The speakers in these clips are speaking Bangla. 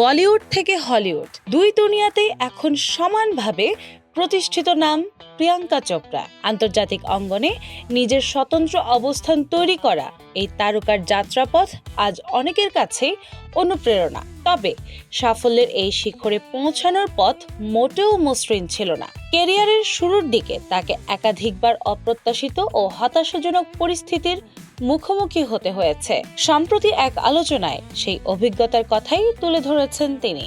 বলিউড থেকে হলিউড, দুই দুনিয়াতেই এখন সমানভাবে প্রতিষ্ঠিত নাম প্রিয়াঙ্কা চোপড়া। আন্তর্জাতিক অঙ্গনে নিজের স্বতন্ত্র অবস্থান তৈরি করা এই তারকার যাত্রাপথ আজ অনেকের কাছেই অনুপ্রেরণা। তবে সাফল্যের এই শিখরে পৌঁছানোর পথ মোটেও মসৃণ ছিল না। ক্যারিয়ারের শুরুর দিকে তাকে একাধিকবার অপ্রত্যাশিত ও হতাশাজনক পরিস্থিতির মুখোমুখি হতে হয়েছে। সম্প্রতি এক আলোচনায় সেই অভিজ্ঞতার কথাই তুলে ধরেছেন তিনি।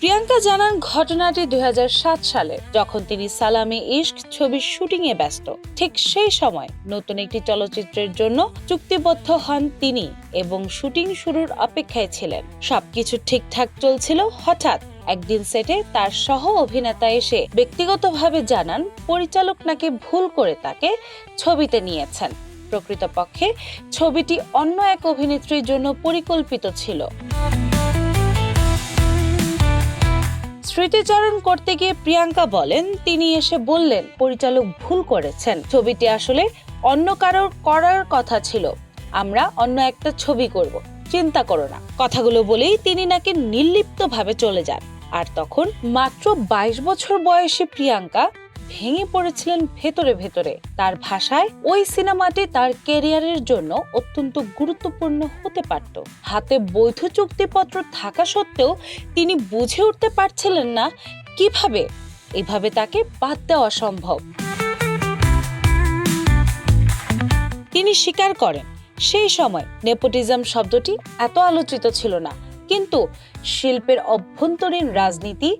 প্রিয়াঙ্কা জানান ঘটনাটি দুই হাজার সাত সালে, যখন তিনি সালামে ইশক ছবির শুটিংয়ে ব্যস্ত। ঠিক সেই সময় নতুন একটি চলচ্চিত্রের জন্য চুক্তিবদ্ধ হন তিনি এবং শুটিং শুরুর অপেক্ষায় ছিলেন। সবকিছু ঠিকঠাক চলছিল হঠাৎ একদিন সেটে তার সহ অভিনেতা এসে ব্যক্তিগতভাবে জানান, পরিচালক নাকি ভুল করে তাকে ছবিতে নিয়েছেন। প্রকৃতপক্ষে ছবিটি অন্য এক অভিনেত্রীর জন্য পরিকল্পিত ছিল। স্মৃতিচারণ করতে গিয়ে প্রিয়াঙ্কা বলেন, তিনি এসে বললেন, পরিচালক ভুল করেছেন। ছবিটি আসলে অন্য কারোর করার কথা ছিল। আমরা অন্য একটা ছবি করব। চিন্তা করো না। কথাগুলো বলেই তিনি নাকি নির্লিপ্তভাবে চলে যান। আর তখন মাত্র বাইশ বছর বয়সী প্রিয়াঙ্কা ভেঙে পড়েছিলেন ভেতরে ভেতরে। তার ভাষায় ওই সিনেমাটি তার কেরিয়ারের জন্য অত্যন্ত গুরুত্বপূর্ণ হতে পারত। হাতে বৈধ চুক্তিপত্র থাকা সত্ত্বেও তিনি বুঝে উঠতে পারছিলেন না কীভাবে এভাবে তাকে বাদ দেওয়া সম্ভব। তিনি স্বীকার করেন, সেই সময় নেপোটিজম শব্দটি এত আলোচিত ছিল না। কিন্তু শিল্পের অভ্যন্তরীণ রাজনীতি,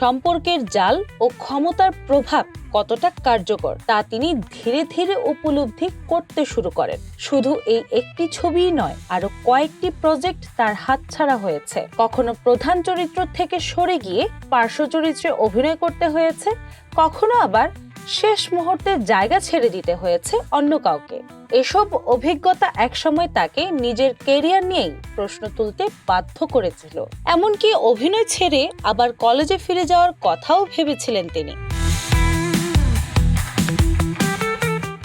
সম্পর্কের জাল ও ক্ষমতার প্রভাব কতটা কার্যকর তা তিনি ধীরে ধীরে উপলব্ধি করতে শুরু করেন। শুধু এই একটি ছবিই নয় আরও কয়েকটি প্রজেক্ট তার হাতছাড়া হয়েছে। কখনো প্রধান চরিত্র থেকে সরে গিয়ে পার্শ্ব চরিত্রে অভিনয় করতে হয়েছে, কখনো আবার শেষ মুহূর্তে জায়গা ছেড়ে দিতে হয়েছে অন্য কাউকে। এসব অভিজ্ঞতা একসময় তাকে নিজের কেরিয়ার নিয়েই প্রশ্ন তুলতে বাধ্য করেছিল। এমনকি অভিনয় ছেড়ে আবার কলেজে ফিরে যাওয়ার কথাও ভেবেছিলেন তিনি।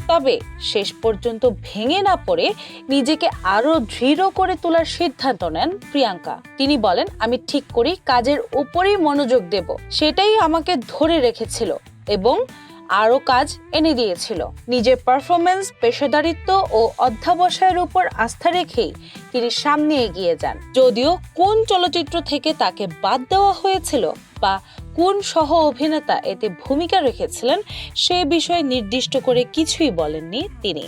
তবে শেষ পর্যন্ত ভেঙে না পড়ে নিজেকে আরও দৃঢ় করে তোলার সিদ্ধান্ত নেন প্রিয়াঙ্কা। তিনি বলেন, আমি ঠিক করি, কাজের উপরেই মনোযোগ দেব। সেটাই আমাকে ধরে রেখেছিল এবং আরও কাজ এনে দিয়েছিল। নিজের পারফরমেন্স পেশাদারিত্ব ও অধ্যাবসায়ের উপর আস্থা রেখেই তিনি সামনে এগিয়ে যান। যদিও কোন চলচ্চিত্র থেকে তাকে বাদ দেওয়া হয়েছিল বা কোন সহ অভিনেতা এতে ভূমিকা রেখেছিলেন, সে বিষয়ে নির্দিষ্ট করে কিছুই বলেননি তিনি।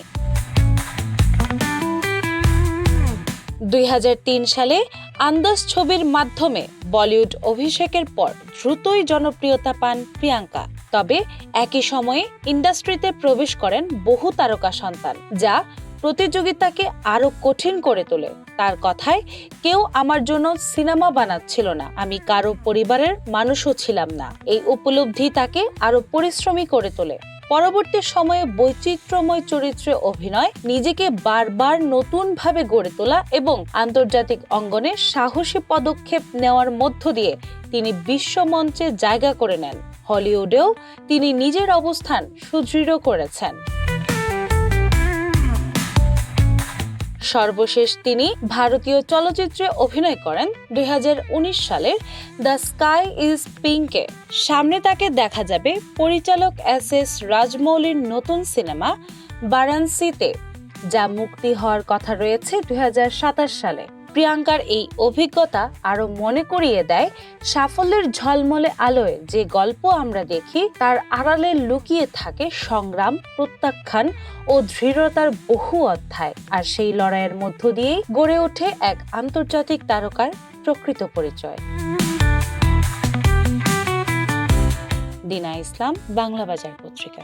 দুই হাজার তিন সালে আন্দাজ ছবির মাধ্যমে বলিউড অভিষেকের পর দ্রুতই জনপ্রিয়তা পান প্রিয়াঙ্কা। তবে একই সময়ে ইন্ডাস্ট্রিতে প্রবেশ করেন বহু তারকা সন্তান, যা প্রতিযোগিতাকে আরও কঠিন করে তোলে। তার কথায়, কেউ আমার জন্য সিনেমা বানাচ্ছিল না, আমি কারও পরিবারের মানুষও ছিলাম না। এই উপলব্ধি তাকে আরও পরিশ্রমী করে তোলে। পরবর্তী সময়ে বৈচিত্র্যময় চরিত্রে অভিনয়, নিজেকে বারবার নতুনভাবে গড়ে তোলা এবং আন্তর্জাতিক অঙ্গনে সাহসী পদক্ষেপ নেওয়ার মধ্য দিয়ে তিনি বিশ্বমঞ্চে জায়গা করে নেন। হলিউডেও তিনি নিজের অবস্থান সুদৃঢ় করেছেন। সর্বশেষ তিনি ভারতীয় চলচ্চিত্রে অভিনয় করেন দুই সালের দ্য স্কাই ইজ পিঙ্কে। সামনে তাকে দেখা যাবে পরিচালক এস এস রাজমৌলির নতুন সিনেমা বারাণসীতে, যা মুক্তি হওয়ার কথা রয়েছে দুই হাজার সাতাশ সালে। প্রিয়াঙ্কার এই অভিজ্ঞতা আরও মনে করিয়ে দেয় সাফল্যের ঝলমলে আলোয় যে গল্প আমরা দেখি, তার আড়ালে লুকিয়ে থাকে সংগ্রাম, প্রত্যাখ্যান ও দৃঢ়তার বহু অধ্যায়। আর সেই লড়াইয়ের মধ্য দিয়েই গড়ে ওঠে এক আন্তর্জাতিক তারকার প্রকৃত পরিচয়। দিনা ইসলাম, বাংলা বাজার পত্রিকা।